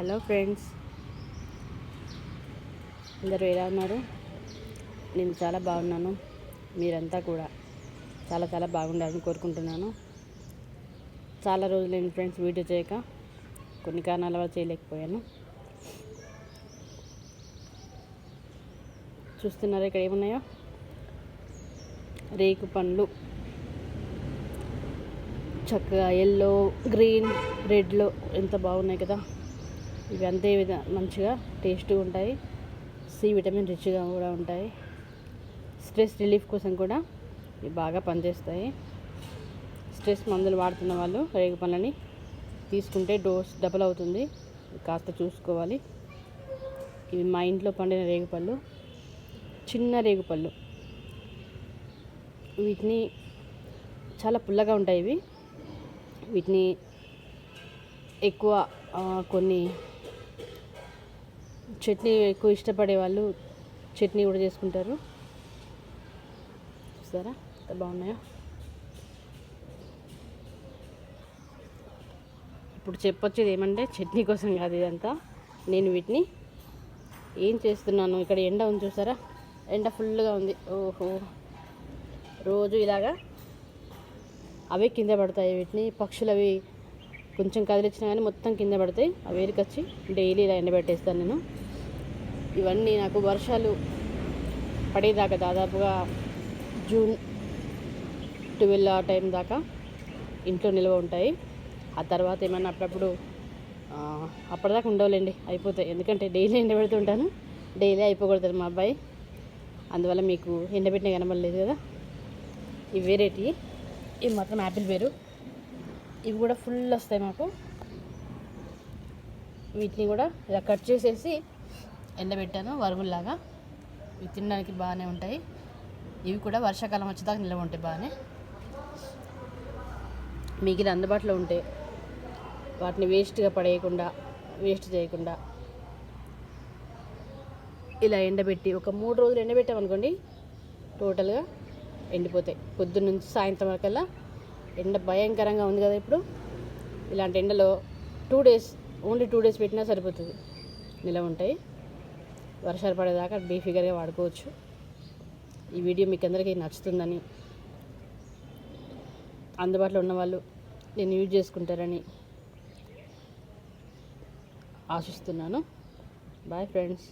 Hello friends. అందరూ ఎలా ఉన్నారు? నేను చాలా బాగున్నాను. మీరంతా కూడా చాలా చాలా బాగుండాలని కోరుకుంటున్నాను. చాలా రోజులు నేను ఫ్రెండ్స్ వీడియో చేయక. కొన్ని కారణాల వల్ల చేయలేకపోయాను. చూస్తున్నారా ఇక్కడ ఏమున్నాయో? రేకు పండ్లు. చక్కగా ఎల్లో గ్రీన్ రెడ్లో ఎంత బాగున్నాయి కదా. ఇవి అంతే విధ మంచిగా టేస్ట్గా ఉంటాయి. సి విటమిన్ రిచ్గా కూడా ఉంటాయి. స్ట్రెస్ రిలీఫ్ కోసం కూడా ఇవి బాగా పనిచేస్తాయి. స్ట్రెస్ మందులు వాడుతున్న వాళ్ళు రేగు పనులని తీసుకుంటే డోస్ డబల్ అవుతుంది. కాస్త చూసుకోవాలి. ఇవి మా ఇంట్లో పండిన రేగుపళ్ళు చిన్న రేగుపళ్ళు వీటిని చాలా పుల్లగా ఉంటాయి ఇవి. వీటిని ఎక్కువ కొన్ని చట్నీ ఎక్కువ ఇష్టపడే వాళ్ళు చట్నీ కూడా చేసుకుంటారు. చూసారా? ఎంత బాగున్నాయో? ఇప్పుడు చెప్పొచ్చేది ఏమంటే చట్నీ కోసం కాదు ఇదంతా. నేను వీటిని ఏం చేస్తున్నాను? ఇక్కడ ఎండ ఉంది చూసారా? ఎండ ఫుల్గా ఉంది. ఓహో. రోజు ఇలాగా అవే కింద పడతాయి వీటిని. పక్షులు అవి కొంచెం కదిలిచ్చినా కానీ మొత్తం కింద పడతాయి. ఆ వేరుకొచ్చి డైలీ ఇలా ఎండబెట్టేస్తాను నేను. ఇవన్నీ నాకు వర్షాలు పడేదాకా దాదాపుగా జూన్ ట్వెల్వ్ ఆ టైం దాకా ఇంట్లో నిల్వ ఉంటాయి. ఆ తర్వాత ఏమైనా అప్పుడప్పుడు అప్పటిదాకా ఉండవులేండి అయిపోతాయి. ఎందుకంటే డైలీ ఎండబెడుతుంటాను డైలీ అయిపోకూడదు మా అబ్బాయి. అందువల్ల మీకు ఎండబెట్టిన కనబడలేదు కదా. ఇవి వేరేటి ఇవి. మాత్రం యాపిల్ వేరు. ఇవి కూడా ఫుల్ వస్తాయి మాకు. వీటిని కూడా ఇలా కట్ చేసేసి ఎండబెట్టాను వరుగుల్లాగా. ఇవి తినడానికి బాగానే ఉంటాయి. ఇవి కూడా వర్షాకాలం వచ్చేదాకా నిల్వ ఉంటాయి బాగానే. మీకు ఇది అందుబాటులో ఉంటే వాటిని వేస్ట్గా పడేయకుండా వేస్ట్ చేయకుండా ఇలా ఎండబెట్టి ఒక మూడు రోజులు ఎండబెట్టామనుకోండి టోటల్గా ఎండిపోతాయి. పొద్దున్న నుంచి సాయంత్రం వరకల్లా ఎండ భయంకరంగా ఉంది కదా ఇప్పుడు. ఇలాంటి ఎండలో two days only two days పెట్టినా సరిపోతుంది. నిలవ ఉంటాయి. వర్షాలు పడేదాకా బేఫిగర్గా వాడుకోవచ్చు. ఈ వీడియో మీకు అందరికీ నచ్చుతుందని అందుబాటులో ఉన్న వాళ్ళు నేను యూజ్ చేసుకుంటారని ఆశిస్తున్నాను. Bye friends